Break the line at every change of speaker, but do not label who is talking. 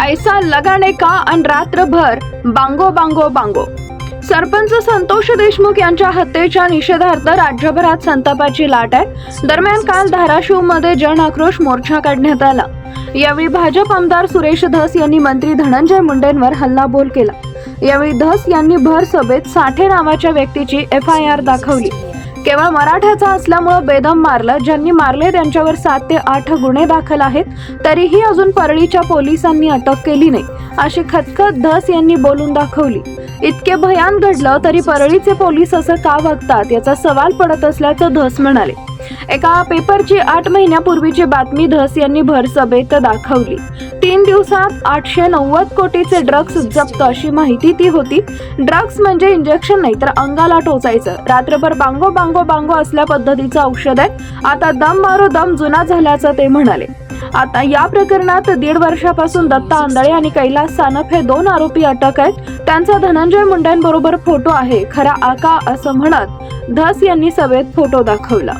ऐसा लगाने का अन रात्रभर बांगो बांगो बांगो. सरपंच संतोष देशमुख यांच्या हत्येच्या निषेधार्थ राज्यभरात संतापाची लाट आहे. दरम्यान काल धाराशिवमध्ये जन आक्रोश मोर्चा काढण्यात आला. यावेळी भाजप आमदार सुरेश धस यांनी मंत्री धनंजय मुंडेंवर हल्लाबोल केला. यावेळी धस यांनी भर सभेत साठे नावाच्या व्यक्तीची एफ आय आर दाखवली. केवळ मराठ्याचा असल्यामुळं बेदम मारलं. ज्यांनी मारले त्यांच्यावर सात ते आठ गुन्हे दाखल आहेत. तरीही अजून परळीच्या पोलिसांनी अटक केली नाही. अशी खतखत धस यांनी बोलून दाखवली. इतके भयान घडलं तरी परळीचे पोलीस असं का वागतात याचा सवाल पडत असल्याचं धस म्हणाले. एका पेपरची आठ महिन्यापूर्वीची बातमी धस यांनी भरसभेत दाखवली. तीन दिवसात आठशे नव्वद कोटीचे ड्रग्ज जप्त अशी माहिती ती होती. ड्रग्ज म्हणजे इंजेक्शन नाही तर अंगाला टोचायचं. रात्रभर बांगो बांगो बांगो असल्या पद्धतीचं औषध आहे. आता दम मारो दम जुना झाल्याचं ते म्हणाले. आता या प्रकरणात दीड वर्षापासून दत्ता आंधळे आणि कैलास सानप हे दोन आरोपी अटक आहेत. त्यांचा धनंजय मुंडेंबरोबर फोटो आहे. खरा आका असं म्हणत धस यांनी सभेत फोटो दाखवला.